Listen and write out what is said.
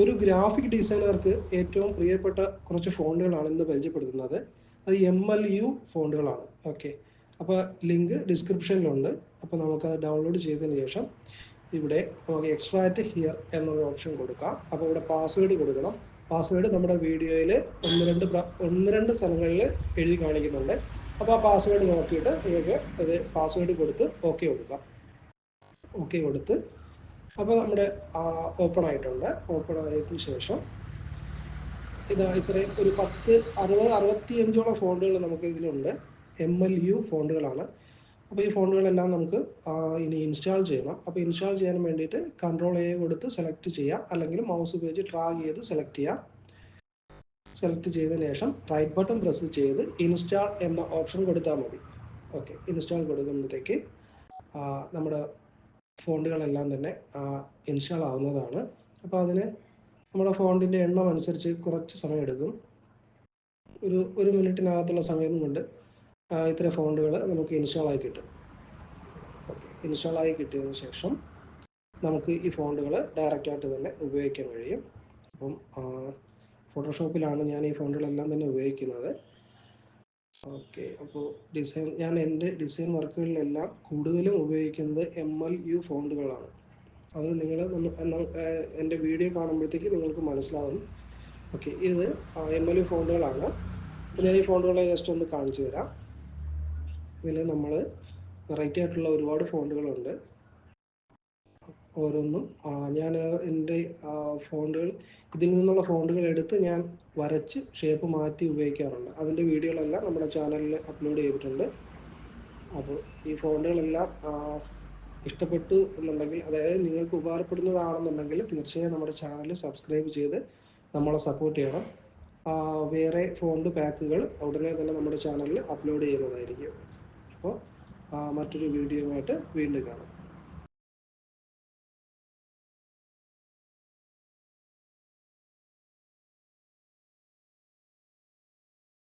ഒരു ഗ്രാഫിക് ഡിസൈനർക്ക് ഏറ്റവും പ്രിയപ്പെട്ട കുറച്ച് ഫോണ്ടുകളാണ് ഇന്ന് പരിചയപ്പെടുത്തുന്നത്. അത് എം എൽ യു ഫോണ്ടുകളാണ്. ഓക്കെ അപ്പോൾ ലിങ്ക് ഡിസ്ക്രിപ്ഷനിലുണ്ട് അപ്പോൾ നമുക്കത് ഡൗൺലോഡ് ചെയ്തതിന് ശേഷം ഇവിടെ നമുക്ക് എക്സ്ട്രാറ്റ് ഹിയർ എന്നൊരു ഓപ്ഷൻ കൊടുക്കാം. അപ്പോൾ ഇവിടെ പാസ്വേഡ് കൊടുക്കണം. പാസ്വേഡ് നമ്മുടെ വീഡിയോയിൽ ഒന്ന് രണ്ട് ഒന്ന് രണ്ട് സ്ഥലങ്ങളിൽ എഴുതി കാണിക്കുന്നുണ്ട്. അപ്പോൾ ആ പാസ്വേഡ് നോക്കിയിട്ട് നിങ്ങൾക്ക് അത് പാസ്വേഡ് കൊടുത്ത് ഓക്കെ കൊടുക്കാം. ഓക്കെ കൊടുത്ത് അപ്പോൾ നമ്മുടെ ഓപ്പൺ ആയിട്ടുണ്ട്. ഓപ്പൺ ആയതിനു ശേഷം ഇത് ഇത്രയും ഒരു പത്ത് അറുപത് അറുപത്തി അഞ്ചോളം ഫോണ്ടുകൾ നമുക്ക് ഇതിലുണ്ട്. എം എൽ യു ഫോണ്ടുകളാണ്. അപ്പോൾ ഈ ഫോണ്ടുകളെല്ലാം നമുക്ക് ഇനി ഇൻസ്റ്റാൾ ചെയ്യണം. അപ്പോൾ ഇൻസ്റ്റാൾ ചെയ്യാൻ വേണ്ടിയിട്ട് കൺട്രോൾ എ കൊടുത്ത് സെലക്ട് ചെയ്യാം. അല്ലെങ്കിൽ മൗസ് ഉപയോഗിച്ച് ഡ്രാഗ് ചെയ്ത് സെലക്ട് ചെയ്യാം. സെലക്ട് ചെയ്തതിന് ശേഷം റൈറ്റ് ബട്ടൺ പ്രസ് ചെയ്ത് ഇൻസ്റ്റാൾ എന്ന ഓപ്ഷൻ കൊടുത്താൽ മതി. ഓക്കെ ഇൻസ്റ്റാൾ കൊടുക്കുമ്പോഴത്തേക്ക് നമ്മുടെ ഫോണ്ടുകളെല്ലാം തന്നെ ഇൻസ്റ്റാൾ ആവുന്നതാണ് അപ്പോൾ അതിന് നമ്മുടെ ഫോണ്ടിന്റെ എണ്ണം അനുസരിച്ച് കുറച്ച് സമയം എടുക്കും ഒരു ഒരു മിനിറ്റിനകത്തുള്ള സമയം കൊണ്ട് ഇത്ര ഫോണ്ടുകൾ നമുക്ക് ഇൻസ്റ്റാൾ ആയി കിട്ടും. ഓക്കെ ഇൻസ്റ്റാൾ ആയി കിട്ടിയതിന് ശേഷം നമുക്ക് ഈ ഫോണ്ടുകൾ ഡയറക്റ്റ് ആയിട്ട് തന്നെ ഉപയോഗിക്കാൻ കഴിയും. അപ്പം ഫോട്ടോഷോപ്പിലാണ് ഞാൻ ഈ ഫോണ്ടുകളെല്ലാം തന്നെ ഉപയോഗിക്കുന്നത്. ഓക്കെ അപ്പോൾ ഡിസൈൻ ഞാൻ എന്റെ ഡിസൈൻ വർക്കുകളിലെല്ലാം കൂടുതലും ഉപയോഗിക്കുന്നത് എം എൽ യു ഫോണ്ടുകളാണ്. അത് നിങ്ങൾ എന്റെ വീഡിയോ കാണുമ്പോഴത്തേക്ക് നിങ്ങൾക്ക് മനസ്സിലാവും. ഓക്കെ ഇത് എം എൽ യു ഫോണ്ടുകളാണ്. ഞാൻ ഈ ഫോണ്ടുകളെ ജസ്റ്റ് ഒന്ന് കാണിച്ചു തരാം. ഇതിൽ നമ്മൾ വെറൈറ്റി ആയിട്ടുള്ള ഒരുപാട് ഫോണ്ടുകളുണ്ട്. ഓരോന്നും ഞാൻ എന്റെ ഫോണ്ടുകൾ ഇതിൽ നിന്നുള്ള ഫോണ്ടുകൾ എടുത്ത് ഞാൻ വരച്ച് ഷേപ്പ് മാറ്റി ഉപയോഗിക്കാറുണ്ട്. അതിന്റെ വീഡിയോകളെല്ലാം നമ്മുടെ ചാനലിൽ അപ്ലോഡ് ചെയ്തിട്ടുണ്ട്. അപ്പോൾ ഈ ഫോണ്ടുകളെല്ലാം ഇഷ്ടപ്പെട്ടു എന്നുണ്ടെങ്കിൽ അതായത് നിങ്ങൾക്ക് ഉപകാരപ്പെടുന്നതാണെന്നുണ്ടെങ്കിൽ തീർച്ചയായും നമ്മുടെ ചാനൽ സബ്സ്ക്രൈബ് ചെയ്ത് നമ്മളെ സപ്പോർട്ട് ചെയ്യണം. വേറെ ഫോണ്ട് പാക്കുകൾ ഉടനെ തന്നെ നമ്മുടെ ചാനലിൽ അപ്ലോഡ് ചെയ്യുന്നതായിരിക്കും. അപ്പോൾ മറ്റൊരു വീഡിയോയുമായിട്ട് വീണ്ടും കാണാം.